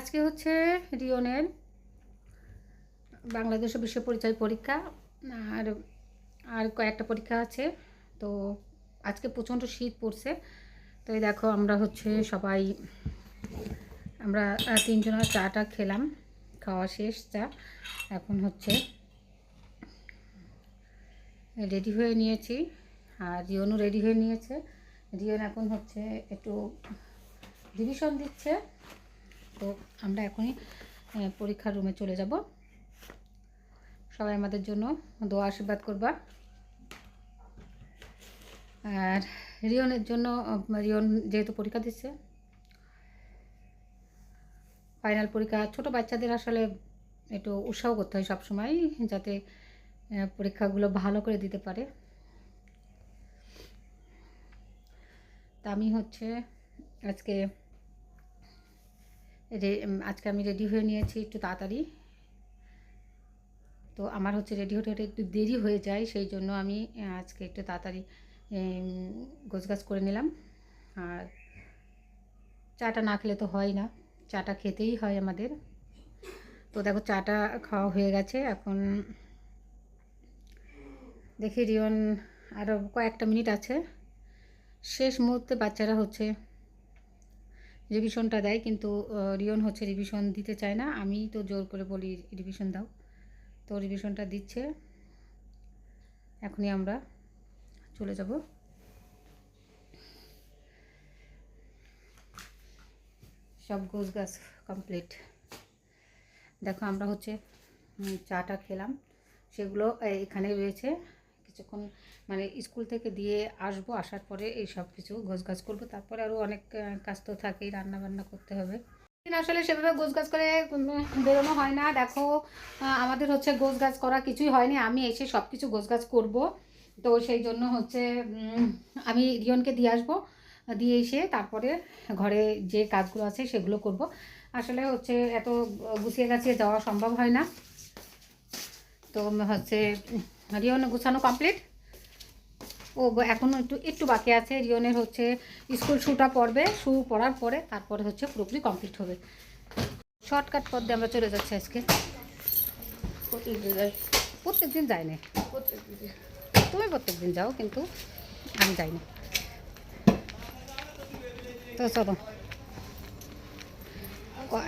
আজকে হচ্ছে রিওনের বাংলাদেশ বিশ্ব পরিচয় পরীক্ষা, আর আর কয়েকটা পরীক্ষা আছে। তো আজকে প্রচণ্ড শীত পড়ছে। তো এই দেখো, আমরা হচ্ছে সবাই, আমরা তিনজনের চাটা খেলাম। খাওয়া শেষ, চা। এখন হচ্ছে রেডি হয়ে নিয়েছি। আর রিওনও রেডি হয়ে নিয়েছে। রিওন এখন হচ্ছে একটু রিভিশন দিচ্ছে। তো আমরা এখনই পরীক্ষার রুমে চলে যাব। সবাই আমাদের জন্য দোয়া আশীর্বাদ করবা। আর রিয়নের জন্য রিয়ন যেহেতু পরীক্ষা দিচ্ছে ফাইনাল পরীক্ষা, ছোট বাচ্চাদের আসলে একটু উৎসাহ করতে হয় সবসময়, যাতে পরীক্ষাগুলো ভালো করে দিতে পারে। তা আমি হচ্ছে আজকে আজকে আমি রেডি হয়ে নিয়েছি একটু তাড়াতাড়ি। তো আমার হচ্ছে রেডি হতে হতে একটু দেরি হয়ে যায়, সেই জন্য আমি আজকে একটু তাড়াতাড়ি গোছগাছ করে নিলাম। আর চাটা না খেলে তো হয় না, চাটা খেতেই হয় আমাদের। তো দেখো চাটা খাওয়া হয়ে গেছে, এখন দেখি রিয়ন আরও কয়েকটা মিনিট আছে। শেষ মুহূর্তে বাচ্চারা হচ্ছে রিভিশনটা দেয়, কিন্তু রিয়ন হচ্ছে রিভিশন দিতে চায় না। আমি তো জোর করে বলি রিভিশন দাও। তো রিভিশনটা দিচ্ছে। এখনই আমরা চলে যাব। সব গোছ গাছ কমপ্লিট দেখো আমরা হচ্ছে চাটা খেলাম। সেগুলো এখানে রয়েছে। কিছুক্ষণ মানে স্কুল থেকে দিয়ে আসব, আসার পরে এই সব কিছু গোছ গাছ করব। তারপরে আরও অনেক কাজ তো থাকেই রান্না বান্না করতে হবে। আসলে সেভাবে গোছ গাছ করে বেরোনো হয় না। দেখো আমাদের হচ্ছে গোছ গাছ করা কিছুই হয়নি। আমি এসে সব কিছু গোছ গাছ করব। তো সেই জন্য হচ্ছে আমি রিয়নকে দিয়ে আসব। দিয়ে এসে তারপরে ঘরে যে কাজগুলো আছে সেগুলো করব। আসলে হচ্ছে এত গুছিয়ে গাছিয়ে যাওয়া সম্ভব হয় না। তো হচ্ছে রিয়ন গুছানো কমপ্লিট ও এখনও একটু একটু বাকি আছে। রিয়নের হচ্ছে স্কুল শুটা পড়বে শু পড়ার পরে তারপরে হচ্ছে পুরোপুরি কমপ্লিট হবে। শর্টকাট পথ দিয়ে আমরা চলে যাচ্ছি আজকে। প্রত্যেক দিন যাই না তুমি প্রত্যেক দিন যাও কিন্তু আমি যাই না তো চলো।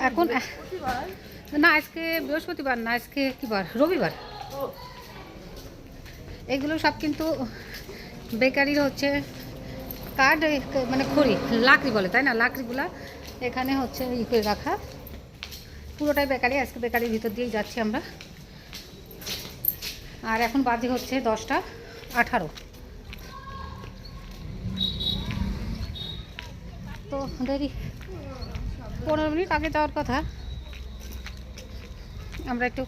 এখন না আজকে বৃহস্পতিবার না আজকে কী বার? রবিবার। এগুলো সব কিন্তু বেকারির হচ্ছে কার্ড মানে খড়ি, লাকড়ি বলে, তাই না? লাকড়িগুলা এখানে হচ্ছে ই করে রাখা। পুরোটাই বেকারি, আজকে বেকারির ভিতর দিয়েই যাচ্ছি আমরা। আর এখন বাজে হচ্ছে দশটা আঠারো। তো দেরি, পনেরো মিনিট আগে যাওয়ার কথা। আমরা একটু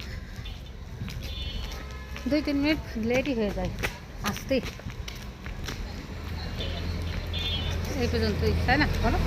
দুই তিন মিনিট লেটই হয়ে যায়। আসতেই এই পর্যন্তই তাই না? বলো।